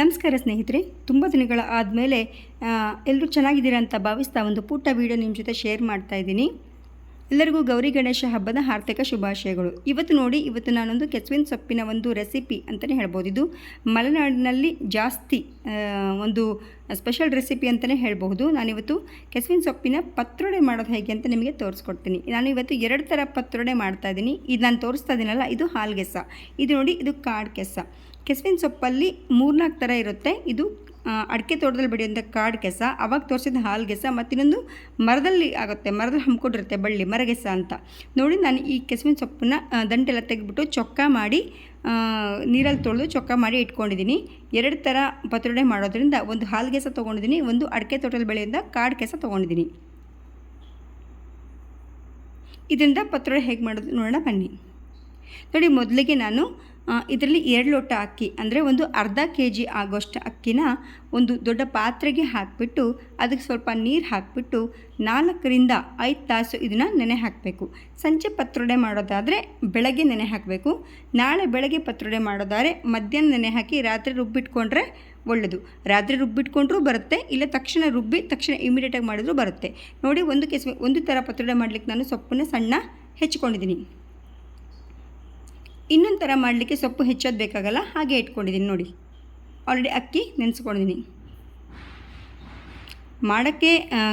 ನಮಸ್ಕಾರ ಸ್ನೇಹಿತರೆ, ತುಂಬ ದಿನಗಳ ಆದಮೇಲೆ ಎಲ್ಲರೂ ಚೆನ್ನಾಗಿದ್ದೀರಾ ಅಂತ ಭಾವಿಸ್ತಾ ಒಂದು ಪುಟ್ಟ ವೀಡಿಯೋ ನಿಮ್ಮ ಜೊತೆ ಶೇರ್ ಮಾಡ್ತಾ ಇದ್ದೀನಿ. ಎಲ್ಲರಿಗೂ ಗೌರಿ ಗಣೇಶ ಹಬ್ಬದ ಹಾರ್ದಿಕ ಶುಭಾಶಯಗಳು. ಇವತ್ತು ನೋಡಿ, ಇವತ್ತು ನಾನೊಂದು ಕೆಸುವಿನ ಸೊಪ್ಪಿನ ಒಂದು ರೆಸಿಪಿ ಅಂತಲೇ ಹೇಳ್ಬೋದು. ಇದು ಮಲೆನಾಡಿನಲ್ಲಿ ಜಾಸ್ತಿ ಒಂದು ಸ್ಪೆಷಲ್ ರೆಸಿಪಿ ಅಂತಲೇ ಹೇಳ್ಬಹುದು. ನಾನಿವತ್ತು ಕೆಸುವಿನ ಸೊಪ್ಪಿನ ಪತ್ರೊಡೆ ಮಾಡೋದು ಹೇಗೆ ಅಂತ ನಿಮಗೆ ತೋರಿಸ್ಕೊಡ್ತೀನಿ. ನಾನು ಇವತ್ತು ಎರಡು ಥರ ಪತ್ರೊಡೆ ಮಾಡ್ತಾ ಇದ್ದೀನಿ. ಇದು ನಾನು ತೋರಿಸ್ತಾ ಇದ್ದೀನಲ್ಲ, ಇದು ಹಾಲ್ಗೆಸ ಇದು ನೋಡಿ, ಇದು ಕಾಡು ಕೆಸ ಕೆಸುವಿನ ಸೊಪ್ಪಲ್ಲಿ ಮೂರ್ನಾಲ್ಕು ಥರ ಇರುತ್ತೆ. ಇದು ಅಡಿಕೆ ತೋಟದಲ್ಲಿ ಬೆಳೆಯುವಂಥ ಕಾಡು ಕೆಸ, ಅವಾಗ ತೋರಿಸಿದ ಹಾಲು ಮತ್ತು ಇನ್ನೊಂದು ಮರದಲ್ಲಿ ಆಗುತ್ತೆ ಮರದಲ್ಲಿ ಹಮ್ಮಿಕೊಂಡಿರುತ್ತೆ ಬಳ್ಳಿ ಮರಗೆಸ ಅಂತ. ನೋಡಿ, ನಾನು ಈ ಕೆಸುವಿನ ಸೊಪ್ಪನ್ನ ದಂಟೆಲ್ಲ ತೆಗೆದ್ಬಿಟ್ಟು ಚೊಕ್ಕ ಮಾಡಿ ನೀರಲ್ಲಿ ತೊಳೆದು ಚೊಕ್ಕ ಮಾಡಿ ಇಟ್ಕೊಂಡಿದ್ದೀನಿ. ಎರಡು ಥರ ಪತ್ರೊಡೆ ಮಾಡೋದ್ರಿಂದ ಒಂದು ಹಾಲು ಗೆಸ ತೊಗೊಂಡಿದ್ದೀನಿ, ಒಂದು ಅಡಿಕೆ ತೋಟದಲ್ಲಿ ಬೆಳೆಯಿಂದ ಕಾಡು ಕೆಸ ತೊಗೊಂಡಿದ್ದೀನಿ. ಇದರಿಂದ ಪತ್ರೊಡೆ ಹೇಗೆ ಮಾಡೋದು ನೋಡೋಣ ಬನ್ನಿ. ನೋಡಿ, ಮೊದಲಿಗೆ ನಾನು ಇದರಲ್ಲಿ ಎರಡು ಲೋಟ ಅಕ್ಕಿ, ಅಂದರೆ ಒಂದು ಅರ್ಧ ಕೆ ಜಿ ಆಗೋಷ್ಟು ಅಕ್ಕಿನ ಒಂದು ದೊಡ್ಡ ಪಾತ್ರೆಗೆ ಹಾಕಿಬಿಟ್ಟು, ಅದಕ್ಕೆ ಸ್ವಲ್ಪ ನೀರು ಹಾಕಿಬಿಟ್ಟು ನಾಲ್ಕರಿಂದ ಐದು ತಾಸು ಇದನ್ನು ನೆನೆ ಹಾಕಬೇಕು. ಸಂಜೆ ಪತ್ರೊಡೆ ಮಾಡೋದಾದರೆ ಬೆಳಗ್ಗೆ ನೆನೆ ಹಾಕಬೇಕು. ನಾಳೆ ಬೆಳಗ್ಗೆ ಪತ್ರೊಡೆ ಮಾಡೋದಾದರೆ ಮಧ್ಯಾಹ್ನ ನೆನೆ ಹಾಕಿ ರಾತ್ರಿ ರುಬ್ಬಿಟ್ಕೊಂಡ್ರೆ ಒಳ್ಳೆಯದು ರಾತ್ರಿ ರುಬ್ಬಿಟ್ಕೊಂಡ್ರೂ ಬರುತ್ತೆ, ಇಲ್ಲ ತಕ್ಷಣ ರುಬ್ಬಿ ತಕ್ಷಣ ಇಮಿಡಿಯೇಟಾಗಿ ಮಾಡಿದ್ರೂ ಬರುತ್ತೆ. ನೋಡಿ, ಒಂದು ಕೆಸ, ಒಂದು ಥರ ಪತ್ರೊಡೆ ಮಾಡಲಿಕ್ಕೆ ನಾನು ಸೊಪ್ಪನ್ನ ಸಣ್ಣ ಹೆಚ್ಕೊಂಡಿದ್ದೀನಿ. ಇನ್ನೊಂದು ಥರ ಮಾಡಲಿಕ್ಕೆ ಸೊಪ್ಪು ಹೆಚ್ಚೋದು ಬೇಕಾಗಲ್ಲ, ಹಾಗೆ ಇಟ್ಕೊಂಡಿದ್ದೀನಿ ನೋಡಿ. ಆಲ್ರೆಡಿ ಅಕ್ಕಿ ನೆನೆಸ್ಕೊಂಡಿದ್ದೀನಿ ಮಾಡೋಕ್ಕೆ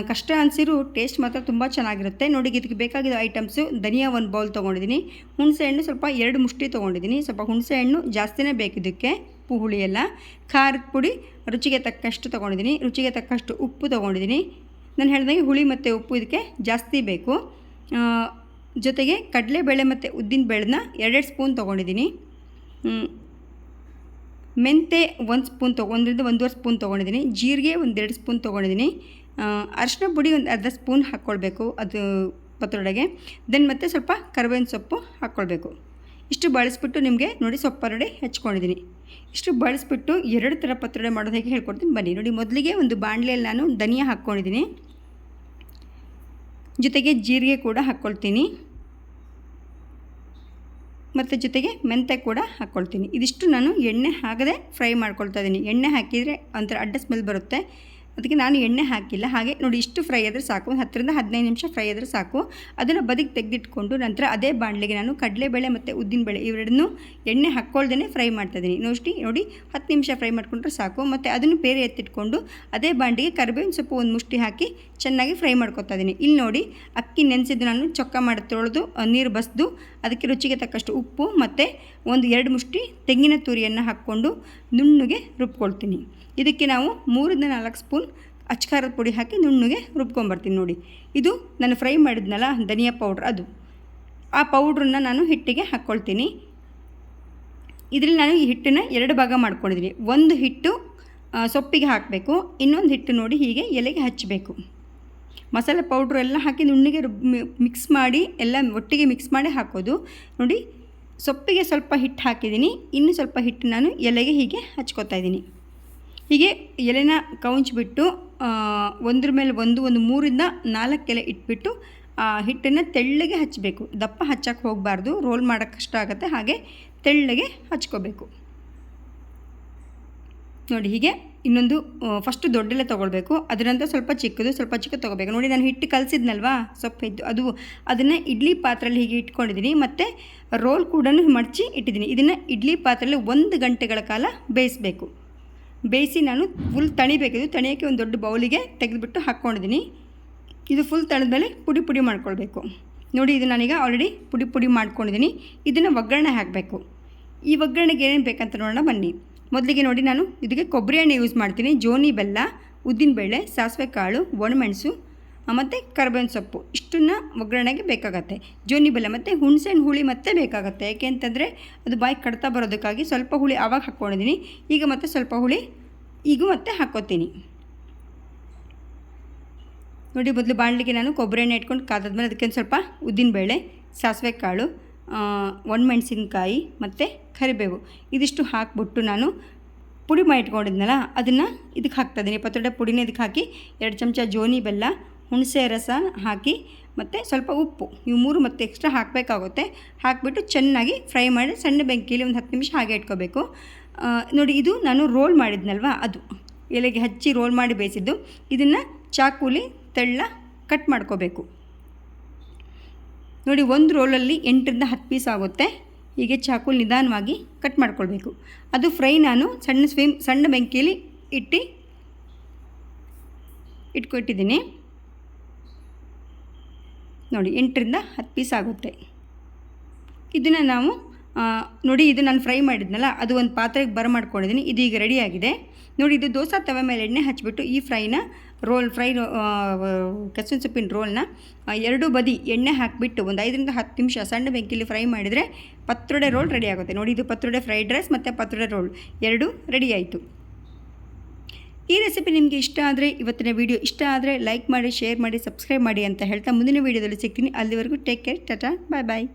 ಕಷ್ಟ ಅನಿಸಿರು ಟೇಸ್ಟ್ ಮಾತ್ರ ತುಂಬ ಚೆನ್ನಾಗಿರುತ್ತೆ. ನೋಡಿ ಇದಕ್ಕೆ ಬೇಕಾಗಿರೋ ಐಟಮ್ಸು ಧನಿಯಾ ಒಂದು ಬೌಲ್ ತೊಗೊಂಡಿದ್ದೀನಿ ಹುಣಸೆ ಹಣ್ಣು ಸ್ವಲ್ಪ ಎರಡು ಮುಷ್ಟಿ ತೊಗೊಂಡಿದ್ದೀನಿ ಸ್ವಲ್ಪ ಹುಣಸೆ ಹಣ್ಣು ಜಾಸ್ತಿನೇ ಬೇಕು ಇದಕ್ಕೆ ಉಪ್ಪು ಹುಳಿ ಎಲ್ಲ. ಖಾರದ ಪುಡಿ, ರುಚಿಗೆ ತಕ್ಕಷ್ಟು ತೊಗೊಂಡಿದ್ದೀನಿ ರುಚಿಗೆ ತಕ್ಕಷ್ಟು ಉಪ್ಪು ತೊಗೊಂಡಿದ್ದೀನಿ ನಾನು ಹೇಳ್ದಂಗೆ ಹುಳಿ ಮತ್ತು ಉಪ್ಪು ಇದಕ್ಕೆ ಜಾಸ್ತಿ ಬೇಕು. ಜೊತೆಗೆ ಕಡಲೆಬೇಳೆ ಮತ್ತು ಉದ್ದಿನ ಬೇಳೆನ ಎರಡೆರಡು ಸ್ಪೂನ್ ತೊಗೊಂಡಿದ್ದೀನಿ. ಮೆಂತೆ ಒಂದು ಸ್ಪೂನ್ ತೊಗೊಂಡಿದ್ದು ಒಂದೂವರೆ ಸ್ಪೂನ್ ತೊಗೊಂಡಿದ್ದೀನಿ. ಜೀರಿಗೆ ಒಂದೆರಡು ಸ್ಪೂನ್ ತೊಗೊಂಡಿದ್ದೀನಿ. ಅರಿಶಿನ ಪುಡಿ ಒಂದು ಅರ್ಧ ಸ್ಪೂನ್ ಹಾಕ್ಕೊಳ್ಬೇಕು ಅದು ಪತ್ರೊಡೆಗೆ ದೆನ್ ಮತ್ತೆ ಸ್ವಲ್ಪ ಕರಿಬೇವಿನ ಸೊಪ್ಪು ಹಾಕ್ಕೊಳ್ಬೇಕು ಇಷ್ಟು ಬಳಸ್ಬಿಟ್ಟು ನಿಮಗೆ ನೋಡಿ ಸೊಪ್ಪರೊಡೆ ಹೆಚ್ಕೊಂಡಿದ್ದೀನಿ. ಇಷ್ಟು ಬಳಸ್ಬಿಟ್ಟು ಎರಡು ಥರ ಪತ್ರೊಡೆ ಮಾಡೋದು ಹೇಗೆ ಹೇಳ್ಕೊಡ್ತೀನಿ ಬನ್ನಿ. ನೋಡಿ ಮೊದಲಿಗೆ ಒಂದು ಬಾಣಲೆಯಲ್ಲಿ ನಾನು ಧನಿಯಾ ಹಾಕ್ಕೊಂಡಿದ್ದೀನಿ. ಜೊತೆಗೆ ಜೀರಿಗೆ ಕೂಡ ಹಾಕ್ಕೊಳ್ತೀನಿ ಮತ್ತು ಜೊತೆಗೆ ಮೆಂತೆ ಕೂಡ ಹಾಕ್ಕೊಳ್ತೀನಿ. ಇದಿಷ್ಟು ನಾನು ಎಣ್ಣೆ ಹಾಕದೆ ಫ್ರೈ ಮಾಡ್ಕೊಳ್ತಾ ಇದ್ದೀನಿ. ಎಣ್ಣೆ ಹಾಕಿದರೆ ಒಂಥರ ಅಡ್ಡ ಸ್ಮೆಲ್ ಬರುತ್ತೆ. ಅದಕ್ಕೆ ನಾನು ಎಣ್ಣೆ ಹಾಕಿಲ್ಲ. ಹಾಗೆ ನೋಡಿ ಇಷ್ಟು ಫ್ರೈ ಆದರೆ ಸಾಕು. ಹತ್ತರಿಂದ ಹದಿನೈದು ನಿಮಿಷ ಫ್ರೈ ಆದರೆ ಸಾಕು. ಅದನ್ನು ಬದಿಗೆ ತೆಗೆದಿಟ್ಕೊಂಡು ನಂತರ ಅದೇ ಬಾಣಲೆಗೆ ನಾನು ಕಡಲೆಬೇಳೆ ಮತ್ತು ಉದ್ದಿನಬೇಳೆ ಇವೆರಡನ್ನೂ ಎಣ್ಣೆ ಹಾಕ್ಕೊಳ್ದೇ ಫ್ರೈ ಮಾಡ್ತಾಯಿದ್ದೀನಿ ನೋಡಿ ನೋಡಿ ಹತ್ತು ನಿಮಿಷ ಫ್ರೈ ಮಾಡಿಕೊಂಡ್ರೆ ಸಾಕು. ಮತ್ತು ಅದನ್ನು ಬೇರೆ ಎತ್ತಿಟ್ಕೊಂಡು ಅದೇ ಬಾಂಡಿಗೆ ಕರಿಬೇವಿನ ಸೊಪ್ಪು ಒಂದು ಮುಷ್ಟಿ ಹಾಕಿ ಚೆನ್ನಾಗಿ ಫ್ರೈ ಮಾಡ್ಕೊತಾ ಇದ್ದೀನಿ. ಇಲ್ಲಿ ನೋಡಿ ಅಕ್ಕಿ ನೆನೆಸಿದ್ದು ನಾನು ಚೊಕ್ಕ ಮಾಡಿ ತೊಳೆದು ನೀರು ಬಸ್ದು, ಅದಕ್ಕೆ ರುಚಿಗೆ ತಕ್ಕಷ್ಟು ಉಪ್ಪು ಮತ್ತು ಒಂದು ಎರಡು ಮುಷ್ಟಿ ತೆಂಗಿನ ತುರಿಯನ್ನು ಹಾಕ್ಕೊಂಡು ನುಣ್ಣಗೆ ರುಬ್ಕೊಳ್ತೀನಿ. ಇದಕ್ಕೆ ನಾವು ಮೂರಿಂದ ನಾಲ್ಕು ಸ್ಪೂನ್ ಅಚ್ಕಾರದ ಪುಡಿ ಹಾಕಿ ನುಣ್ಣಗೆ ರುಬ್ಕೊಂಬರ್ತೀನಿ ನೋಡಿ. ಇದು ನಾನು ಫ್ರೈ ಮಾಡಿದ್ನಲ್ಲ, ಧನಿಯಾ ಪೌಡ್ರ್ ಅದು. ಆ ಪೌಡ್ರನ್ನ ನಾನು ಹಿಟ್ಟಿಗೆ ಹಾಕ್ಕೊಳ್ತೀನಿ. ಇದರಲ್ಲಿ ನಾನು ಈ ಹಿಟ್ಟನ್ನು ಎರಡು ಭಾಗ ಮಾಡ್ಕೊಂಡಿದ್ದೀನಿ. ಒಂದು ಹಿಟ್ಟು ಸೊಪ್ಪಿಗೆ ಹಾಕಬೇಕು, ಇನ್ನೊಂದು ಹಿಟ್ಟು ನೋಡಿ ಹೀಗೆ ಎಲೆಗೆ ಹಚ್ಚಬೇಕು. ಮಸಾಲೆ ಪೌಡ್ರ್ ಎಲ್ಲ ಹಾಕಿ ನುಣ್ಣಗೆ ರುಬ್ ಮಿಕ್ಸ್ ಮಾಡಿ, ಎಲ್ಲ ಒಟ್ಟಿಗೆ ಮಿಕ್ಸ್ ಮಾಡಿ ಹಾಕೋದು. ನೋಡಿ ಸೊಪ್ಪಿಗೆ ಸ್ವಲ್ಪ ಹಿಟ್ಟು ಹಾಕಿದ್ದೀನಿ. ಇನ್ನು ಸ್ವಲ್ಪ ಹಿಟ್ಟು ನಾನು ಎಲೆಗೆ ಹೀಗೆ ಹಚ್ಕೋತಾ ಇದ್ದೀನಿ. ಹೀಗೆ ಎಲೆನ ಕೌಂಚ್ಬಿಟ್ಟು ಒಂದ್ರ ಮೇಲೆ ಒಂದು ಒಂದು ಮೂರಿಂದ ನಾಲ್ಕು ಎಲೆ ಇಟ್ಬಿಟ್ಟು, ಆ, ಹಿಟ್ಟನ್ನು ತೆಳ್ಳಗೆ ಹಚ್ಚಬೇಕು ದಪ್ಪ ಹಚ್ಚಕ್ಕೆ ಹೋಗಬಾರ್ದು. ರೋಲ್ ಮಾಡೋಕ್ಕೆ ಕಷ್ಟ ಆಗುತ್ತೆ. ಹಾಗೆ ತೆಳ್ಳಗೆ ಹಚ್ಕೋಬೇಕು. ನೋಡಿ, ಹೀಗೆ ಇನ್ನೊಂದು ಫಸ್ಟು ದೊಡ್ಡಲ್ಲೇ ತೊಗೊಳ್ಬೇಕು. ಅದರಂತ ಸ್ವಲ್ಪ ಚಿಕ್ಕದು ಸ್ವಲ್ಪ ಚಿಕ್ಕದು ತೊಗೋಬೇಕು ನೋಡಿ, ನಾನು ಹಿಟ್ಟು ಕಲಸಿದ್ನಲ್ವಾ? ಸೊಪ್ಪು ಇದ್ದು ಅದು, ಅದನ್ನು ಇಡ್ಲಿ ಪಾತ್ರೆಯಲ್ಲಿ ಹೀಗೆ ಇಟ್ಕೊಂಡಿದ್ದೀನಿ. ಮತ್ತು ರೋಲ್ ಕೂಡ ಮಡಚಿ ಇಟ್ಟಿದ್ದೀನಿ. ಇದನ್ನು ಇಡ್ಲಿ ಪಾತ್ರೆಯಲ್ಲಿ ಒಂದು ಗಂಟೆಗಳ ಕಾಲ ಬೇಯಿಸಬೇಕು. ಬೇಯಿಸಿ ನಾನು ಫುಲ್ ತಣಿಬೇಕಿದು ತಣಿಯೋಕ್ಕೆ ಒಂದು ದೊಡ್ಡ ಬೌಲಿಗೆ ತೆಗೆದುಬಿಟ್ಟು ಹಾಕ್ಕೊಂಡಿದ್ದೀನಿ. ಇದು ಫುಲ್ ತಳೆದ್ಮೇಲೆ ಪುಡಿ ಪುಡಿ ಮಾಡ್ಕೊಳ್ಬೇಕು. ನೋಡಿ, ಇದು ನಾನೀಗ ಆಲ್ರೆಡಿ ಪುಡಿ ಪುಡಿ ಮಾಡ್ಕೊಂಡಿದ್ದೀನಿ. ಇದನ್ನು ಒಗ್ಗರಣೆ ಹಾಕಬೇಕು. ಈ ಒಗ್ಗರಣೆಗೆ ಏನೇನು ಬೇಕಂತ ನೋಡೋಣ ಬನ್ನಿ. ಮೊದಲಿಗೆ ನೋಡಿ ನಾನು ಇದಕ್ಕೆ ಕೊಬ್ಬರಿ ಎಣ್ಣೆ ಯೂಸ್ ಮಾಡ್ತೀನಿ. ಜೋನಿ ಬೆಲ್ಲ, ಉದ್ದಿನ ಬೇಳೆ, ಸಾಸಿವೆ ಕಾಳು, ಒಣಮೆಣಸು ಮತ್ತು ಕರ್ಬೇವಿನ ಸೊಪ್ಪು. ಇಷ್ಟನ್ನು ಒಗ್ಗರಣೆಗೆ ಬೇಕಾಗತ್ತೆ. ಜೋನಿ ಬೆಲ್ಲ ಮತ್ತು ಹುಣಸೆಹಣ್ಣು ಹುಳಿ ಮತ್ತೆ ಬೇಕಾಗತ್ತೆ. ಯಾಕೆ ಅಂತಂದರೆ ಅದು ಬಾಯಿ ಕಡ್ತಾ ಬರೋದಕ್ಕಾಗಿ ಸ್ವಲ್ಪ ಹುಳಿ ಆವಾಗ ಹಾಕ್ಕೊಂಡಿದ್ದೀನಿ. ಈಗ ಮತ್ತೆ ಸ್ವಲ್ಪ ಹುಳಿ ಈಗ ಮತ್ತೆ ಹಾಕ್ಕೋತೀನಿ. ನೋಡಿ, ಮೊದಲು ಬಾಣಲಿಗೆ ನಾನು ಕೊಬ್ಬರಿ ಎಣ್ಣೆ ಇಟ್ಕೊಂಡು ಕಾದಾದ್ಮೇಲೆ ಅದಕ್ಕೆ ಸ್ವಲ್ಪ ಉದ್ದಿನ ಬೇಳೆ, ಸಾಸಿವೆ ಕಾಳು ಒಣಮೆಣಸಿನ್ಕಾಯಿ ಮತ್ತು ಕರಿಬೇವು. ಇದಿಷ್ಟು ಹಾಕ್ಬಿಟ್ಟು ನಾನು ಪುಡಿ ಮಾಡಿ ಇಟ್ಕೊಂಡಿದ್ನಲ್ಲ ಅದನ್ನು ಇದಕ್ಕೆ ಹಾಕ್ತಾಯಿದ್ದೀನಿ. ಪತ್ರೊಡೆ ಪುಡಿನ ಇದಕ್ಕೆ ಹಾಕಿ, ಎರಡು ಚಮಚ ಜೋನಿ ಬೆಲ್ಲ, ಹುಣಸೆ ರಸ ಹಾಕಿ, ಮತ್ತು ಸ್ವಲ್ಪ ಉಪ್ಪು. ಇವು ಮೂರು ಮತ್ತು ಎಕ್ಸ್ಟ್ರಾ ಹಾಕಬೇಕಾಗುತ್ತೆ. ಹಾಕಿಬಿಟ್ಟು ಚೆನ್ನಾಗಿ ಫ್ರೈ ಮಾಡಿ ಸಣ್ಣ ಬೆಂಕಿಲಿ ಒಂದು ಹತ್ತು ನಿಮಿಷ ಹಾಗೆ ಇಟ್ಕೋಬೇಕು. ನೋಡಿ, ಇದು ನಾನು ರೋಲ್ ಮಾಡಿದ್ನಲ್ವಾ, ಅದು. ಎಲೆಗೆ ಹಚ್ಚಿ ರೋಲ್ ಮಾಡಿ ಬೇಯಿಸಿದ್ದು. ಇದನ್ನು ಚಾಕುಲಿ, ತೆಳ್ಳ ಕಟ್ ಮಾಡ್ಕೋಬೇಕು. ನೋಡಿ, ಒಂದು ರೋಲಲ್ಲಿ ಎಂಟರಿಂದ ಹತ್ತು ಪೀಸ್ ಆಗುತ್ತೆ. ಹೀಗೆ ಚಾಕು ನಿಧಾನವಾಗಿ ಕಟ್ ಮಾಡ್ಕೊಳ್ಬೇಕು. ಅದು ಫ್ರೈ ನಾನು ಸಣ್ಣ ಸ್ವಿಮ್ ಸಣ್ಣ ಬೆಂಕಿಯಲ್ಲಿ ಇಟ್ಟು, ಇಟ್ಕೊಟ್ಟಿದ್ದೀನಿ. ನೋಡಿ, ಎಂಟರಿಂದ ಹತ್ತು ಪೀಸ್ ಆಗುತ್ತೆ. ಇದನ್ನು ನಾವು ನೋಡಿ ಇದು ನಾನು ಫ್ರೈ ಮಾಡಿದ್ನಲ್ಲ, ಅದು ಒಂದು ಪಾತ್ರೆಗೆ ಬರ ಮಾಡ್ಕೊಂಡಿದ್ದೀನಿ ಇದು ಈಗ ರೆಡಿಯಾಗಿದೆ ನೋಡಿ ಇದು ದೋಸೆ ತವೆ ಮೇಲೆ ಎಣ್ಣೆ ಹಚ್ಚಿಬಿಟ್ಟು ಈ ಫ್ರೈನ ರೋಲ್ ಫ್ರೈ ಕೆಸುವಿನ ಸೊಪ್ಪಿನ ರೋಲ್ನ ಎರಡೂ ಬದಿ ಎಣ್ಣೆ ಹಾಕಿಬಿಟ್ಟು ಒಂದು ಐದರಿಂದ ಹತ್ತು ನಿಮಿಷ ಸಣ್ಣ ಬೆಂಕಿಲಿ ಫ್ರೈ ಮಾಡಿದರೆ ಪತ್ರೊಡೆ ರೋಲ್ ರೆಡಿ ಆಗುತ್ತೆ. ನೋಡಿ ಇದು ಪತ್ರೊಡೆ ಫ್ರೈಡ್ ರೈಸ್ ಮತ್ತು ಪತ್ರೊಡೆ ರೋಲ್ ಎರಡೂ ರೆಡಿ ಆಯಿತು. ಈ ರೆಸಿಪಿ ನಿಮಗೆ ಇಷ್ಟ ಆದರೆ, ಇವತ್ತಿನ ವಿಡಿಯೋ ಇಷ್ಟ ಆದರೆ ಲೈಕ್ ಮಾಡಿ ಶೇರ್ ಮಾಡಿ ಸಬ್ಸ್ಕ್ರೈಬ್ ಮಾಡಿ ಅಂತ ಹೇಳ್ತಾ ಮುಂದಿನ ವೀಡಿಯೋದಲ್ಲಿ ಸಿಗ್ತೀನಿ. ಅಲ್ಲಿವರೆಗೂ take care tata bye bye